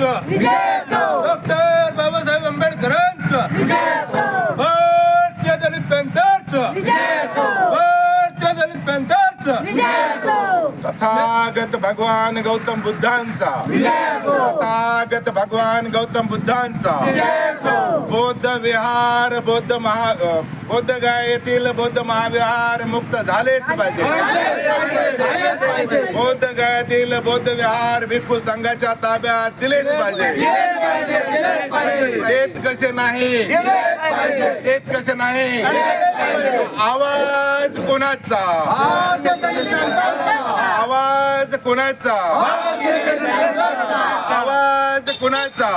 विजयाचं डॉक्टर बाबासाहेब आंबेडकरांचं. भारतीय दलित पॅन्थरचं भारतीय दलित पॅन्थरचं तथागत भगवान गौतम बुद्धांचा. तथागत भगवान गौतम बुद्धांचा. बौद्ध विहार बौद्ध महा बौद्ध गायेतील बौद्ध महाविहार मुक्त झालेच पाहिजे. बौद्ध गायातील बौद्ध विहार भिक्खू संघाच्या ताब्यात दिलेच पाहिजे. देत कसे नाही? देत कसे नाही? आवाज कोणाचा? आवाज कोणाचा? आवाज कोणाचा?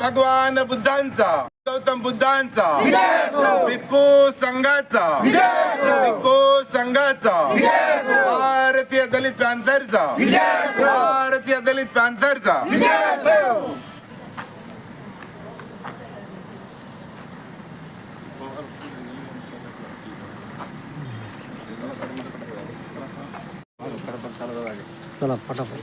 भगवान बुद्धांचा गौतम बुद्धांचा भिक्खू संघाचा भिक्खू संघाचा भारतीय दलित पॅन्थरचा भारतीय दलित पॅन्थरचा. चला फटाफट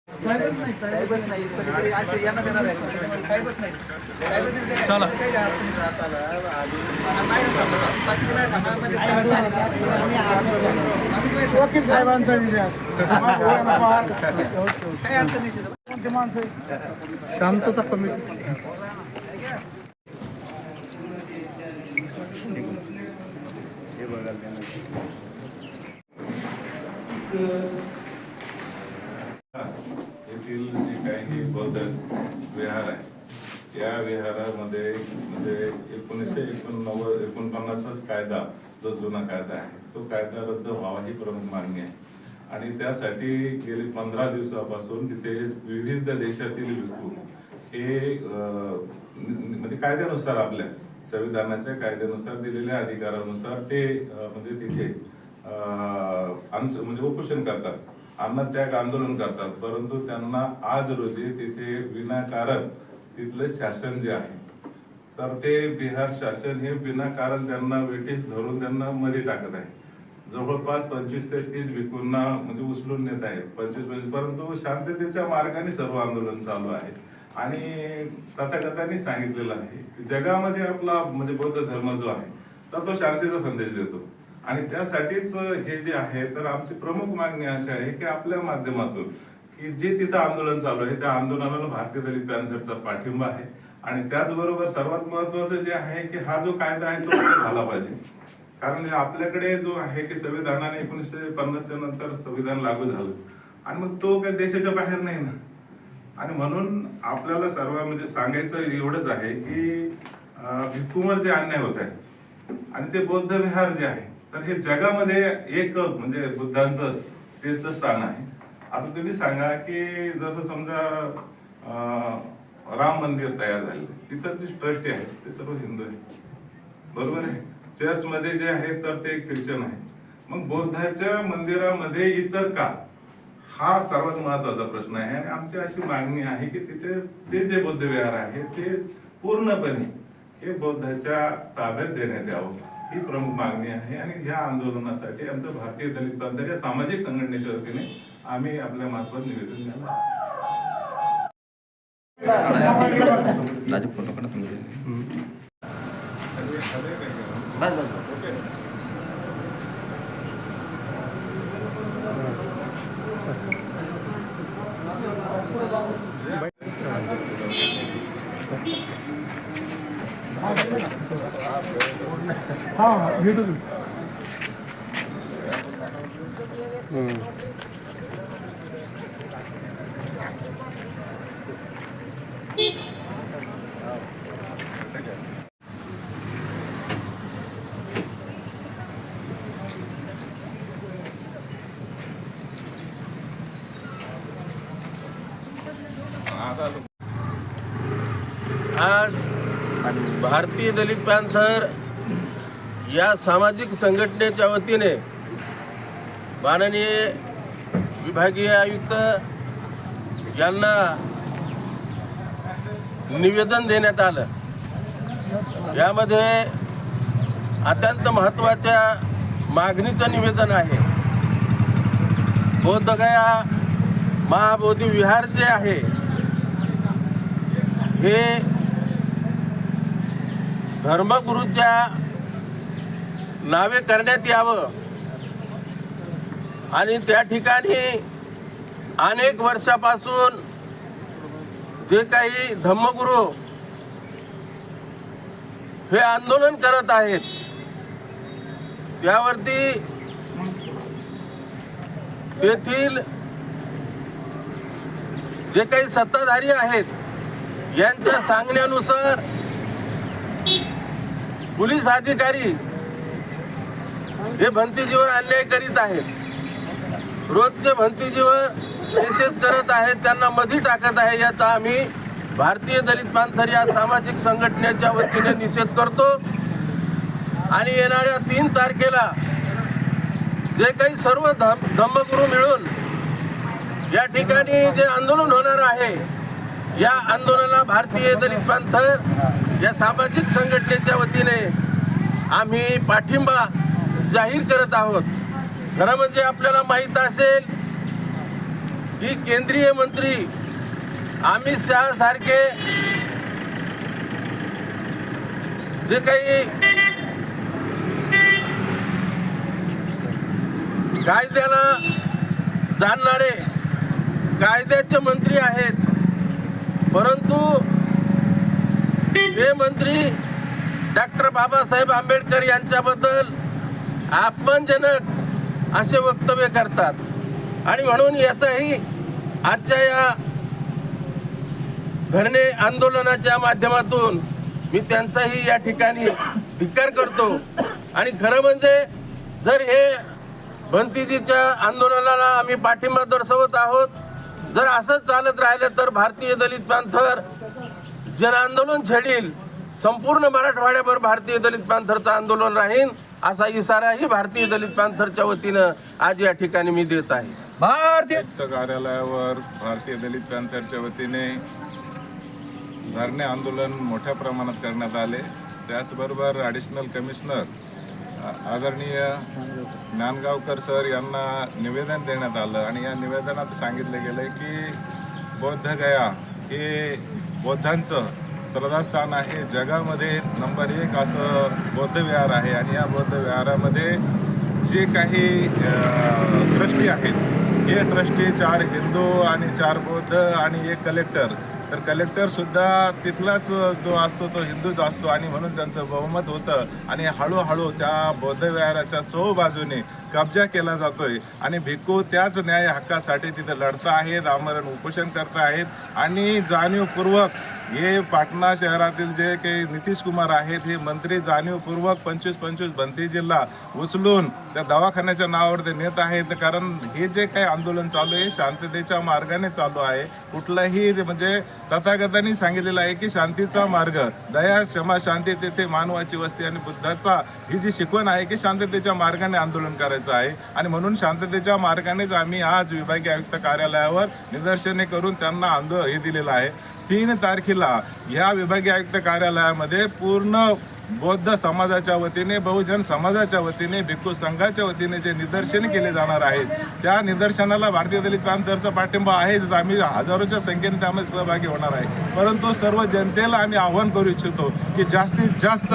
साहेबच नाही साहेबच नाही. पलीकडे असे यांना देणार आहे साहेबच नाही. साहेबच नाही. चला. काही अडचणीच हाताला नाही. सांगणार. बाकी नाही सांगणार. म्हणजे वकील साहेबांचा विजय काही अडचण. शांतता कमिटी येथील जे काही बौद्ध विहार आहे. या विहारामध्ये म्हणजे एकोणीसशे एकोणनव्वद एकोणपन्नासचाच कायदा जो जुना कायदा आहे तो कायदा रद्द व्हावा ही प्रमुख मागणी आहे. आणि त्यासाठी गेली पंधरा दिवसापासून तिथे विविध देशातील भिक्खू हे म्हणजे कायद्यानुसार आपल्या संविधानाच्या कायद्यानुसार दिलेल्या अधिकारानुसार ते म्हणजे तिथे म्हणजे उपोषण करतात. अन्नत्याग आंदोलन करतात. परंतु त्यांना आज रोजी तिथे विनाकारण तिथलं शासन जे आहे तर ते बिहार शासन हे विनाकारण त्यांना वेठीस धरून त्यांना मध्ये टाकत आहे. जवळपास पंचवीस ते तीस भिकूंना म्हणजे उचलून नेत आहे पंचवीस पंचवीस परंतु शांततेच्या मार्गाने सर्व आंदोलन चालू आहे. आणि तथाकथांनी सांगितलेलं आहे की जगामध्ये आपला म्हणजे बौद्ध धर्म जो आहे तर तो शांतीचा संदेश देतो. आणि त्यासाठीच हे जे आहे तर आमची प्रमुख मागणी अशी आहे की आपल्या माध्यमातून की जे तिथं आंदोलन चालू आहे त्या आंदोलनाला भारतीय दलित पॅन्थरचा पाठिंबा आहे. आणि त्याचबरोबर सर्वात महत्वाचं जे आहे की हा जो कायदा आहे तो झाला पाहिजे. कारण आपल्याकडे जो आहे की संविधानाने एकोणीसशे पन्नासच्या नंतर संविधान लागू झालं. आणि मग तो काही देशाच्या बाहेर नाही ना. आणि म्हणून आपल्याला सर्व म्हणजे सांगायचं एवढंच आहे की अं, जे अन्याय होत आहे. आणि ते बौद्ध विहार जे आहे तर हे जगामध्ये एक म्हणजे बुद्धांचं तीर्थस्थान आहे. आता तुम्ही सांगा की जसं समजा राम मंदिर तयार झाले तिथं जे ट्रस्टी आहे ते सर्व हिंदू आहे. बरोबर आहे? चर्चमध्ये जे आहे तर ते ख्रिश्चन आहे. मग बौद्धाच्या मंदिरामध्ये इतर का? हा सर्वात महत्त्वाचा प्रश्न आहे. आणि आमची अशी मागणी आहे की तिथे ते जे बौद्ध विहार आहे ते पूर्णपणे हे बौद्धाच्या ताब्यात देण्यात यावं. ही प्रमुख मागणी आहे आणि ह्या आंदोलनासाठी आमचं भारतीय दलित पंथ या सामाजिक संघटनेच्या वतीने आम्ही आपल्या मार्फत निवेदन देणार हा भेटू तू आज भारतीय दलित पॅन्थर या सामाजिक संघटनेच्या वतीने माननीय विभागीय आयुक्त यांना निवेदन देण्यात आलं. यामध्ये अत्यंत महत्त्वाच्या मागणीचं निवेदन आहे. बोधगया महाबोधी विहार जे आहे हे धर्मगुरूच्या नावे करण्यात यावं. आणि त्या ठिकाणी अनेक वर्षापासून जे काही धम्मगुरू हे आंदोलन करत आहेत त्यावरती तेथील जे काही सत्ताधारी आहेत यांच्या सांगण्यानुसार पोलीस अधिकारी हे भंतीजीवर अन्याय करीत आहेत. रोजचे भंतीजीवर मेसेज करत आहेत त्यांना मधी टाकत आहे याचा आम्ही भारतीय दलित पांथर या सामाजिक संघटनेच्या वतीने निषेध करतो. आणि येणाऱ्या तीन तारखेला जे काही सर्व धम धम्मगुरू मिळून या ठिकाणी जे आंदोलन होणार आहे या आंदोलनाला भारतीय दलित पांथर या सामाजिक संघटनेच्या वतीने आम्ही पाठिंबा जाहीर करत आहोत. खरं म्हणजे आपल्याला माहीत असेल की केंद्रीय मंत्री अमित शहा सारखे जे काही कायद्याला जाणणारे कायद्याचे मंत्री आहेत. परंतु हे मंत्री डॉक्टर बाबासाहेब आंबेडकर यांच्याबद्दल अपमानजनक असे वक्तव्य करतात. आणि म्हणून याचाही आजच्या या धरणे आंदोलनाच्या माध्यमातून मी त्यांचाही या ठिकाणी धिक्कार करतो. आणि खरं म्हणजे जर हे भंतीजीच्या आंदोलनाला आम्ही पाठिंबा दर्शवत आहोत जर असंच चालत राहिलं तर भारतीय दलित पांथर जन आंदोलन छेडील. संपूर्ण मराठवाड्याभर भारतीय दलित पांथरचं आंदोलन राहील. असा इशाराही भारतीय दलित पांथरच्या वतीनं आज या ठिकाणी मी देत आहे. भारतीय कार्यालयावर भारतीय दलित पॅंथरच्या वतीने धरणे आंदोलन मोठ्या प्रमाणात करण्यात आले. त्याचबरोबर ॲडिशनल कमिशनर आदरणीय ज्ञानगावकर सर यांना निवेदन देण्यात आलं आणि या निवेदनात सांगितले गेले की बौद्धगया हे बौद्धांचं श्रद्धास्थान आहे. जगामध्ये नंबर एक असं बौद्ध विहार आहे आणि या बौद्ध विहारामध्ये जे काही ट्रस्टी आहेत हे ट्रस्टी चार हिंदू आणि चार बौद्ध आणि एक कलेक्टर. तर कलेक्टरसुद्धा तिथलाच जो असतो तो हिंदूच असतो आणि म्हणून त्यांचं बहुमत होतं. आणि हळूहळू त्या बौद्ध विहाराच्या बाजूने कब्जा केला जातोय. आणि भिक्खू त्याच न्याय हक्कासाठी तिथे लढता आहेत आमरण उपोषण करत आहेत आणि जाणीवपूर्वक हे पाटणा शहरातील जे काही नितीश कुमार आहेत हे मंत्री जाणीवपूर्वक पंचवीस पंचवीस बंती जिल्हा उचलून त्या दवाखान्याच्या नावावर ते नेत आहेत. कारण हे जे काही आंदोलन चालू आहे शांततेच्या मार्गाने चालू आहे. कुठलंही म्हणजे तथागतांनी सांगितलेलं आहे की शांतीचा मार्ग दया क्षमा शांती तेथे मानवाची वस्ती आणि बुद्धाचा ही जी शिकवण आहे की शांततेच्या मार्गाने आंदोलन करायचं आहे. आणि म्हणून शांततेच्या मार्गानेच आम्ही आज विभागीय आयुक्त कार्यालयावर निदर्शने करून त्यांना आंदोलन हे दिलेलं आहे. तीन तारखेला या विभागीय आयुक्त कार्यालयामध्ये पूर्ण बौद्ध समाजाच्या वतीने बहुजन समाजाच्या वतीने भिक्खू संघाच्या वतीने जे निदर्शन केले जाणार आहेत त्या निदर्शनाला भारतीय दलित प्रांतरचा पाठिंबा आहेच. आम्ही हजारोच्या संख्येने त्यामध्ये सहभागी होणार आहे. परंतु सर्व जनतेला आम्ही आव्हान करू इच्छितो की जास्तीत जास्त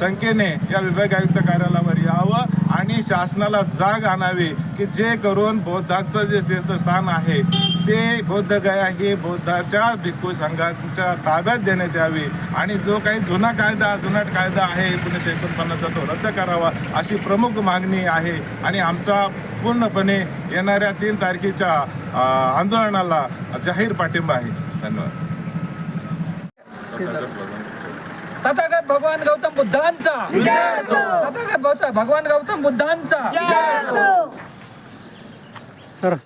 संख्येने या विभागीय आयुक्त कार्यालयावर यावं. आणि शासनाला जाग आणावी की जे करून बौद्धाचं जे तीर्थस्थान आहे ते बौद्धगया हे बौद्धाच्या भिक्खू संघाच्या ताब्यात देण्यात यावी. आणि जो काही जुना कायदा जुनाट कायदा आहे एकोणीसशे एकोणपन्नासचा तो रद्द करावा अशी प्रमुख मागणी आहे. आणि आमचा पूर्णपणे येणाऱ्या तीन तारखेच्या आंदोलनाला जाहीर पाठिंबा आहे. धन्यवाद. तथागत भगवान गौतम बुद्धांचा. तथागत भगवान गौतम बुद्धांचा.